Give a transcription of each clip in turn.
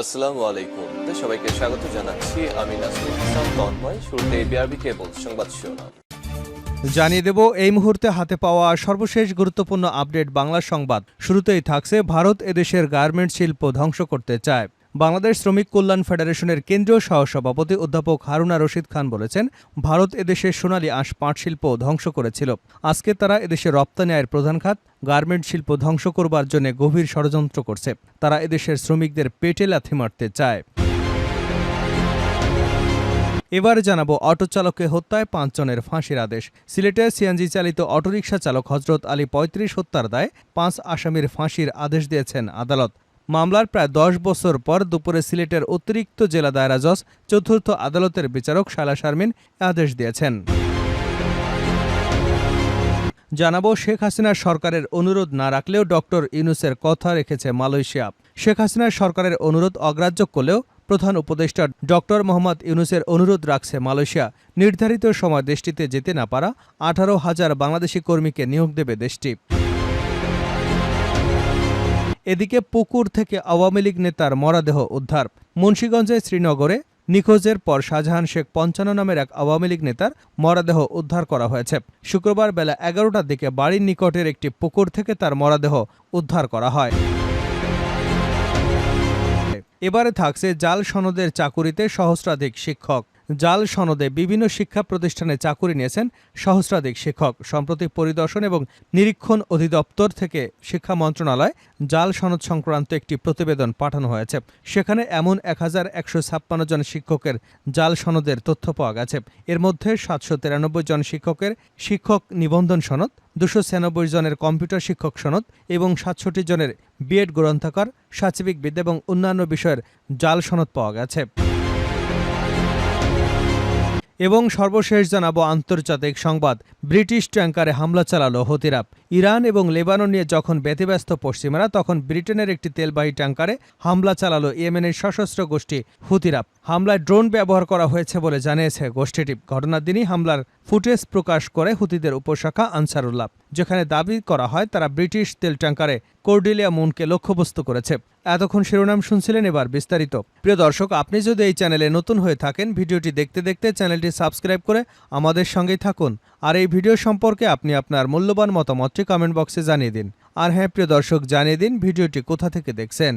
আসসালামু আলাইকুম। সবাইকে স্বাগত জানাচ্ছি। আমি নাসরুল হাসান তন্ময়। শুরুতে বিআরবি কেবল সংবাদ শিরোনাম। জানিয়ে দেব, এই মুহূর্তে হাতে পাওয়া সর্বশেষ গুরুত্বপূর্ণ আপডেট বাংলা সংবাদ। শুরুতেই থাকছে ভারত এদেশের গার্মেন্ট শিল্প ধ্বংস করতে চায়। বাংলাদেশ শ্রমিক কল্যাণ ফেডারেশনের কেন্দ্রীয় সহসভাপতি অধ্যাপক হারুনা রশিদ খান বলেছেন, ভারত এদেশের সোনালী আঁশ পাট শিল্প ধ্বংস করেছিল। আজকে তারা এদেশে রপ্তানি আয়ের প্রধান খাত, গার্মেন্ট শিল্প ধ্বংস করবার জন্য গভীর ষড়যন্ত্র করছে। তারা এদেশের শ্রমিকদের পেটে লাথি মারতে চায়। এবার জানাব অটো চালককে হত্যায় পাঁচজনের ফাঁসির আদেশ। সিলেটে সিএনজি চালিত অটোরিকশা চালক হজরত আলী পঁয়ত্রিশ হত্যার দায় পাঁচ আসামির ফাঁসির আদেশ দিয়েছেন আদালত। মামলার প্রায় দশ বছর পর দুপুরে সিলেটের অতিরিক্ত জেলা দায়রা জজ, চতুর্থ আদালতের বিচারক শালা শারমিন আদেশ দিয়েছেন। জানাব, শেখ হাসিনার সরকারের অনুরোধ না রাখলেও ডক্টর ইউনুসের কথা রেখেছে মালয়েশিয়া। শেখ হাসিনার সরকারের অনুরোধ অগ্রাহ্য করলেও প্রধান উপদেষ্টা ডক্টর মোহাম্মদ ইউনুসের অনুরোধ রাখছে মালয়েশিয়া। নির্ধারিত সময় দেশটিতে যেতে না পারা আঠারো হাজার বাংলাদেশি কর্মীকে নিয়োগ দেবে দেশটি। এদিকে পুকুর থেকে আওয়ামী লীগ নেতার মরাদেহ উদ্ধার। মুন্সীগঞ্জে শ্রীনগরে নিখোঁজের পর শাহজাহান শেখ পঞ্চান্ন নামের এক আওয়ামী লীগ নেতার মরাদেহ উদ্ধার করা হয়েছে। শুক্রবার বেলা এগারোটার দিকে বাড়ির নিকটের একটি পুকুর থেকে তার মরাদেহ উদ্ধার করা হয়। এবারে থাকছে জাল সনদের চাকুরিতে সহস্রাধিক শিক্ষক। জাল সনদে বিভিন্ন শিক্ষা প্রতিষ্ঠানে চাকুরি নিয়েছেন সহস্রাধিক শিক্ষক। সম্প্রতি পরিদর্শন এবং নিরীক্ষণ অধিদপ্তর থেকে শিক্ষা মন্ত্রণালয় জাল সনদ সংক্রান্ত একটি প্রতিবেদন পাঠানো হয়েছে। সেখানে এমন এক হাজার একশো ছাপ্পান্ন জন শিক্ষকের জাল সনদের তথ্য পাওয়া গেছে। এর মধ্যে সাতশো তিরানব্বই জন শিক্ষকের শিক্ষক নিবন্ধন সনদ, দুশো ছিয়ানব্বই জনের কম্পিউটার শিক্ষক সনদ এবং সাতষট্টি জনের বিএড গ্রন্থাকার সাচিবিক বিদ্যা এবং অন্যান্য বিষয়ের জাল সনদ পাওয়া গেছে। এবং সর্বশেষ জানাব আন্তর্জাতিক সংবাদ। ব্রিটিশ ট্যাঙ্কারে হামলা চালালো হতিরা ইরান এবং লেবানন নিয়ে যখন ব্যতিব্যস্ত পশ্চিমারা, তখন ব্রিটেনের একটি তেলবাহী ট্যাঙ্কারে হামলা চালালো ইয়েমেনের সশস্ত্র গোষ্ঠী হুতিরা। হামলায় ড্রোন ব্যবহার করা হয়েছে বলে জানিয়েছে গোষ্ঠীটি। ঘটনার দিনই হামলার ফুটেজ প্রকাশ করে হুতিদের উপশাখা আনসারুল্লাহ, যেখানে দাবি করা হয় তারা ব্রিটিশ তেল ট্যাঙ্কারে কোর্ডিলিয়া মুনকে লক্ষ্যবস্তু করেছে। এতক্ষণ শিরোনাম শুনছিলেন এবার বিস্তারিত। প্রিয় দর্শক, আপনি যদি এই চ্যানেলে নতুন হয়ে থাকেন, ভিডিওটি দেখতে দেখতে চ্যানেলটি সাবস্ক্রাইব করে আমাদের সঙ্গেই থাকুন। আর এই ভিডিও সম্পর্কে আপনি আপনার মূল্যবান মতামতটি কমেন্ট বক্সে জানিয়ে দিন। আর হ্যাঁ প্রিয় দর্শক, জানিয়ে দিন ভিডিওটি কোথা থেকে দেখছেন।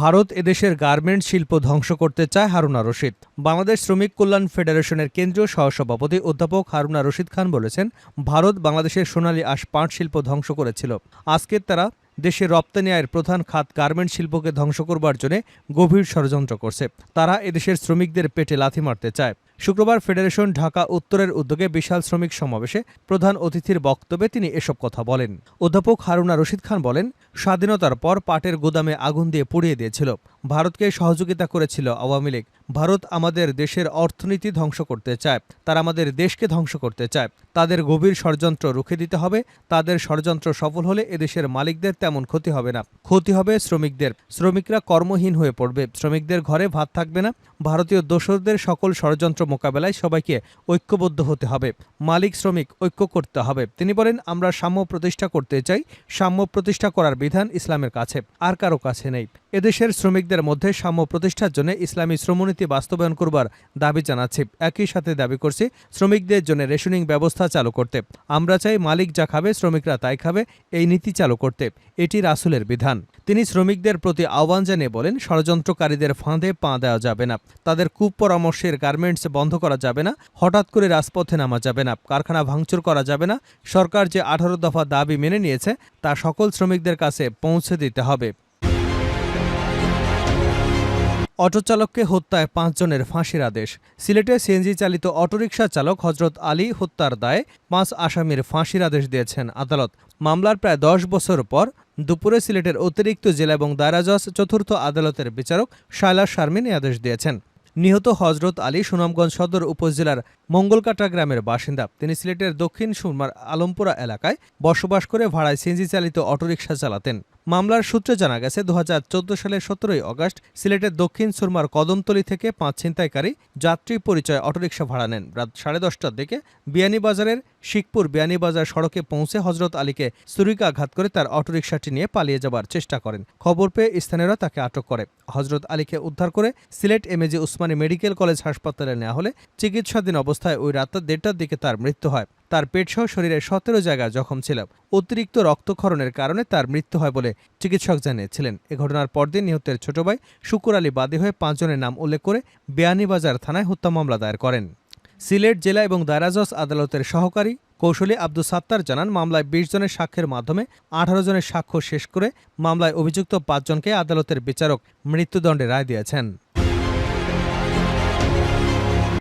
ভারত এদেশের গার্মেন্ট শিল্প ধ্বংস করতে চায় হারুনা রশিদ। বাংলাদেশ শ্রমিক কল্যাণ ফেডারেশনের কেন্দ্রীয় সহসভাপতি অধ্যাপক হারুনা রশিদ খান বলেছেন, ভারত বাংলাদেশের সোনালী আশ পাট শিল্প ধ্বংস করেছিল। আজকে তারা দেশের রপ্তানি আয়ের প্রধান খাত গার্মেন্ট শিল্পকে ধ্বংস করবার জন্য গভীর ষড়যন্ত্র করছে। তারা এদেশের শ্রমিকদের পেটে লাথি মারতে চায়। শুক্রবার ফেডারেশন ঢাকা উত্তরের উদ্যোগে বিশাল শ্রমিক সমাবেশে প্রধান অতিথির বক্তব্যে তিনি এসব কথা বলেন। অধ্যাপক হারুনা রশিদ খান বলেন, স্বাধীনতার পর পাটের গুদামে আগুন দিয়ে পুড়িয়ে দিয়েছিল। ভারতকে সহযোগিতা করেছিল আওয়ামী লীগ। ভারত আমাদের দেশের অর্থনীতি ধ্বংস করতে চায়, তারা আমাদের দেশকে ধ্বংস করতে চায়। তাদের গভীর ষড়যন্ত্র রুখে দিতে হবে, তাদের ষড়যন্ত্র সফল হলে এদেশের মালিকদের তেমন ক্ষতি হবে না। ক্ষতি হবে শ্রমিকদের। শ্রমিকরা কর্মহীন হয়ে পড়বে। শ্রমিকদের ঘরে ভাত থাকবে না। ভারতীয় দোসরদের সকল ষড়যন্ত্র মোকাবেলায় সবাইকে ঐক্যবদ্ধ হতে হবে। মালিক শ্রমিক ঐক্য করতে হবে। তিনি বলেন, আমরা সাম্য প্রতিষ্ঠা করতে চাই। সাম্য প্রতিষ্ঠা করার বিধান ইসলামের কাছে। আর কারও কাছে নেই। এদেশের শ্রমিকদের মধ্যে সাম্য প্রতিষ্ঠার জন্য ইসলামী শ্রমনীতি বাস্তবায়ন করবার দাবি জানাচ্ছি। একই সাথে দাবি করছি, শ্রমিকদের জন্য রেশনিং ব্যবস্থা চালু করতে। আমরা চাই মালিক যা খাবে, শ্রমিকরা তাই খাবে, এই নীতি চালু করতে। এটি রাসুলের বিধান। তিনি শ্রমিকদের প্রতি আহ্বান জানিয়ে বলেন, ষড়যন্ত্রকারীদের ফাঁদে পা দেওয়া যাবে না। তাদের কুপরামর্শের গার্মেন্টস বন্ধ করা যাবে না। হঠাৎ করে রাজপথে নামা যাবে না। কারখানা ভাঙচুর করা যাবে না। সরকার যে আঠারো দফা দাবি মেনে নিয়েছে, তা সকল শ্রমিকদের কাছে পৌঁছে দিতে হবে। অটো চালককে হত্যায় পাঁচজনের ফাঁসির আদেশ। সিলেটে সিএনজি চালিত অটোরিকশা চালক হজরত আলী হত্যার দায়ে পাঁচ আসামির ফাঁসির আদেশ দিয়েছেন আদালত। মামলার প্রায় দশ বছর পর দুপুরে সিলেটের অতিরিক্ত জেলা এবং দায়রা জজ চতুর্থ আদালতের বিচারক শায়লা শারমিন আদেশ দিয়েছেন। নিহত হজরত আলী সুনামগঞ্জ সদর উপজেলার মঙ্গলকাটা গ্রামের বাসিন্দা। তিনি সিলেটের দক্ষিণ সুরমার আলমপুরা এলাকায় বসবাস করে ভাড়ায় সিএনজি চালিত অটোরিকশা চালাতেন। মামলার সূত্রে জানা গেছে দু হাজার চৌদ্দ সালের সতেরোই অগস্ট সিলেটের দক্ষিণ সুরমার কদমতলী থেকে পাঁচ ছিনতাইকারী যাত্রী পরিচয় অটোরিকশা ভাড়া নেন। রাত সাড়ে দশটার দিকে বিয়ানীবাজারের শিখপুর বিয়ানীবাজার সড়কে পৌঁছে হজরত আলীকে ছুরিকাঘাত করে তার অটোরিকশাটি নিয়ে পালিয়ে যাবার চেষ্টা করেন। খবর পেয়ে স্থানীয়রা তাকে আটক করে। হজরত আলীকে উদ্ধার করে Sylhet MAG Osmani medical college হাসপাতালে নেওয়া হলে চিকিৎসাধীন অবস্থায় ওই রাত দেড়টার দিকে তার মৃত্যু হয়। তার পেটসহ শরীরের সতেরো জায়গা জখম ছিল। অতিরিক্ত রক্তক্ষরণের কারণে তার মৃত্যু হয় বলে চিকিৎসক জানিয়েছিলেন। এ ঘটনার পরদিন নিহতের ছোট ভাই শুকুর আলী বাদী হয়ে পাঁচজনের নাম উল্লেখ করে বিয়ানীবাজার থানায় হত্যা মামলা দায়ের করেন। সিলেট জেলা এবং দারাজজ আদালতের সহকারী কৌশলী আব্দুল সাত্তার জানান, মামলায় বিশ জনের সাক্ষ্যের মাধ্যমে আঠারো জনের সাক্ষ্য শেষ করে মামলায় অভিযুক্ত পাঁচজনকে আদালতের বিচারক মৃত্যুদণ্ডে রায় দিয়েছেন।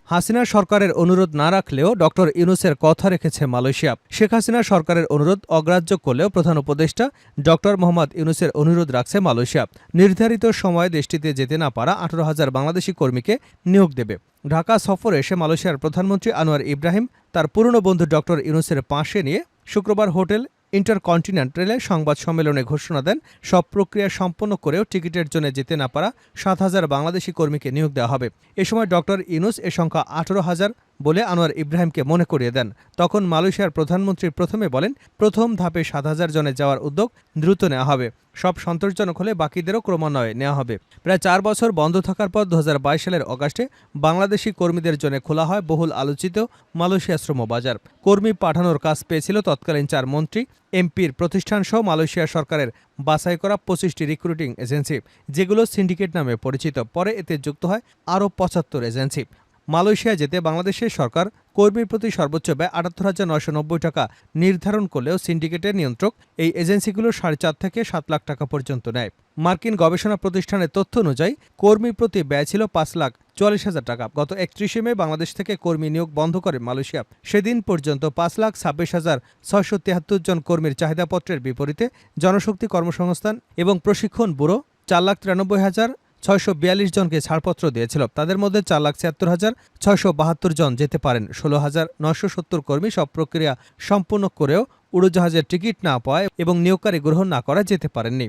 হাসিনা সরকারের অনুরোধ না রাখলেও ডক্টর ইউনুসের কথা রেখেছে মালয়েশিয়া। শেখ হাসিনা সরকারের অনুরোধ অগ্রাহ্য করলেও প্রধান উপদেষ্টা ডক্টর মোহাম্মদ ইউনুসের অনুরোধ রাখছে মালয়েশিয়া। নির্ধারিত সময়ে দেশটিতে যেতে না পারা আঠারো হাজার বাংলাদেশি কর্মীকে নিয়োগ দেবে। ঢাকা সফরে এসে মালয়েশিয়ার প্রধানমন্ত্রী আনোয়ার ইব্রাহিম, তার পুরনো বন্ধু ডক্টর ইউনুসের পাশে নিয়ে শুক্রবার হোটেল ইন্টারকন্টিনেন্টালে সংবাদ সম্মেলনে ঘোষণা দেন, সব প্রক্রিয়া সম্পন্ন করেও টিকিটের জন্য যেতে না পারা সাত হাজার বাংলাদেশি কর্মীকে নিয়োগ দেওয়া হবে। এ সময় ডক্টর ইনুস এ সংখ্যা আঠারো হাজার। বলে আনোয়ার ইব্রাহিমকে মনে করিয়ে দেন। তখন মালয়েশিয়ার প্রধানমন্ত্রী প্রথমে বলেন, প্রথম ধাপে সাত হাজার জনে যাওয়ার উদ্যোগ দ্রুত নেওয়া হবে। সব সন্তোষজনক হলে বাকিদেরও ক্রমান্বয়ে নেওয়া হবে। প্রায় চার বছর বন্ধ থাকার পর দু হাজার বাইশ সালের অগাস্টে বাংলাদেশি কর্মীদের জন্য খোলা হয় বহুল আলোচিত মালয়েশিয়া শ্রম বাজার। কর্মী পাঠানোর কাজ পেয়েছিল তৎকালীন চার মন্ত্রী, এমপির প্রতিষ্ঠানসহ মালয়েশিয়া সরকারের বাছাই করা পঁচিশটি রিক্রুটিং এজেন্সি, যেগুলো সিন্ডিকেট নামে পরিচিত। পরে এতে যুক্ত হয় আরও পঁচাত্তর এজেন্সি। মালয়েশিয়া যেতে বাংলাদেশের সরকার কর্মীর প্রতি সর্বোচ্চ ব্যয় আটাত্তর হাজার নয়শো নব্বই টাকা নির্ধারণ করলেও সিন্ডিকেটের নিয়ন্ত্রক এই এজেন্সিগুলো সাড়ে চার থেকে সাত লাখ টাকা পর্যন্ত নেয়। মার্কিন গবেষণা প্রতিষ্ঠানের তথ্য অনুযায়ী, কর্মীর প্রতি ব্যয় ছিল পাঁচ লাখ চুয়াল্লিশ হাজার টাকা। গত একত্রিশে মে বাংলাদেশ থেকে কর্মী নিয়োগ বন্ধ করে মালয়েশিয়া। সেদিন পর্যন্ত পাঁচ লাখ ছাব্বিশ হাজার ছয়শো তিয়াত্তর জন কর্মীর চাহিদাপত্রের বিপরীতে জনশক্তি কর্মসংস্থান এবং প্রশিক্ষণ ব্যুরো চার লাখ তিরানব্বই হাজার ছয়শো বিয়াল্লিশ জনকে ছাড়পত্র দিয়েছিল। তাদের মধ্যে চার লাখ ছিয়াত্তর হাজার ছয়শো বাহাত্তর জন যেতে পারেন। ষোলো হাজার নশো সত্তর কর্মী সব প্রক্রিয়া সম্পূর্ণ করেও উড়োজাহাজের টিকিট না পাওয়ায় এবং নিয়োগকারী গ্রহণ না করা যেতে পারেননি।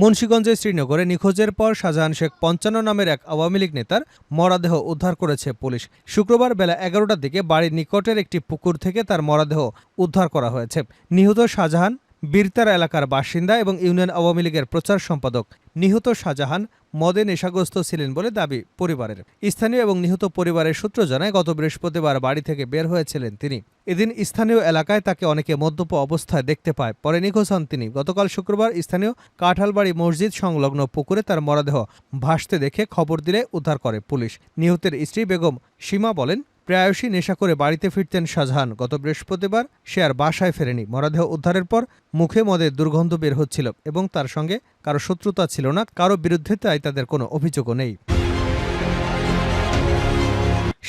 মুন্সীগঞ্জের শ্রীনগরে নিখোঁজের পর শাহজাহান শেখ পঞ্চান্ন নামের এক আওয়ামী লীগ নেতার মরাদেহ উদ্ধার করেছে পুলিশ। শুক্রবার বেলা এগারোটার দিকে বাড়ির নিকটের একটি পুকুর থেকে তার মরাদেহ উদ্ধার করা হয়েছে। নিহত শাহজাহান বীরতারা এলাকার বাসিন্দা এবং ইউনিয়ন আওয়ামী লীগের প্রচার সম্পাদক নিহত শাহজাহান মদে নেশাগ্রস্ত ছিলেন বলে দাবি পরিবারের। স্থানীয় এবং নিহত পরিবারের সূত্র জানায়, গত বৃহস্পতিবার বাড়ি থেকে বের হয়েছিলেন তিনি। এদিন স্থানীয় এলাকায় তাকে অনেকে মদ্যপ অবস্থায় দেখতে পায়। পরে নিখোঁজ হন তিনি। গতকাল শুক্রবার স্থানীয় কাঁঠালবাড়ি মসজিদ সংলগ্ন পুকুরে তার মরদেহ ভাসতে দেখে খবর দিলে উদ্ধার করে পুলিশ। নিহতের স্ত্রী বেগম সীমা বলেন প্রায়শই নেশা করে বাড়িতে ফিরতেন শাহজাহান। গত বৃহস্পতিবার সে আর বাসায় ফেরেনি। মরাদেহ উদ্ধারের পর মুখে মদের দুর্গন্ধ বের হচ্ছিল এবং তার সঙ্গে কারও শত্রুতা ছিল না, কারও বিরুদ্ধে তাই তাদের কোনো অভিযোগও নেই।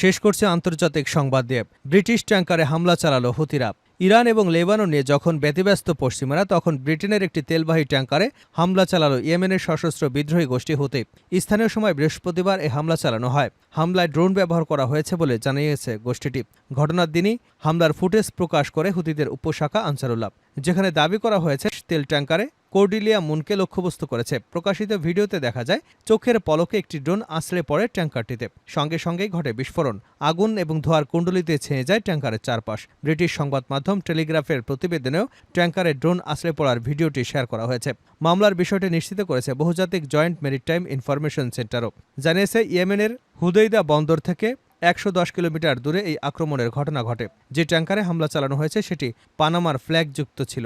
শেষ করছে আন্তর্জাতিক সংবাদ দিয়ে। ব্রিটিশ ট্যাঙ্কারে হামলা চালালো হুতিরা। ইরান এবং লেবাননে যখন ব্যতিব্যস্ত পশ্চিমারা, তখন ব্রিটেনের একটি তেলবাহী ট্যাঙ্কারে হামলা চালালো ইয়েমেনের সশস্ত্র বিদ্রোহী গোষ্ঠী হতে। স্থানীয় সময় বৃহস্পতিবার এ হামলা চালানো হয়। হামলায় ড্রোন ব্যবহার করা হয়েছে বলে জানিয়েছে গোষ্ঠীটি। ঘটনার দিনই হামলার ফুটেজ প্রকাশ করে হুতিদের উপশাখা আনসারুল্লাহ, যেখানে দাবি করা হয়েছে তেল ট্যাঙ্কারে কোর্ডিলিয়া মুনকে লক্ষ্যবস্তু করেছে। প্রকাশিত ভিডিওতে দেখা যায়, চোখের পলকে একটি ড্রোন আছড়ে পড়ে ট্যাঙ্কারটিতে। সঙ্গে সঙ্গেই ঘটে বিস্ফোরণ। আগুন এবং ধোয়ার কুণ্ডলিতে ছেয়ে যায় ট্যাঙ্কারের চারপাশ। ব্রিটিশ সংবাদ মাধ্যম টেলিগ্রাফের প্রতিবেদনেও ট্যাঙ্কারে ড্রোন আছড়ে পড়ার ভিডিওটি শেয়ার করা হয়েছে। মামলার বিষয়টি নিশ্চিত করেছে বহুজাতিক জয়েন্ট মেরিটাইম ইনফরমেশন সেন্টারও। জানিয়েছে, ইয়েমেনের হুদৈদা বন্দর থেকে একশো দশ কিলোমিটার দূরে এই আক্রমণের ঘটনা ঘটে। যে ট্যাঙ্কারে হামলা চালানো হয়েছে, সেটি পানামার ফ্ল্যাগযুক্ত ছিল।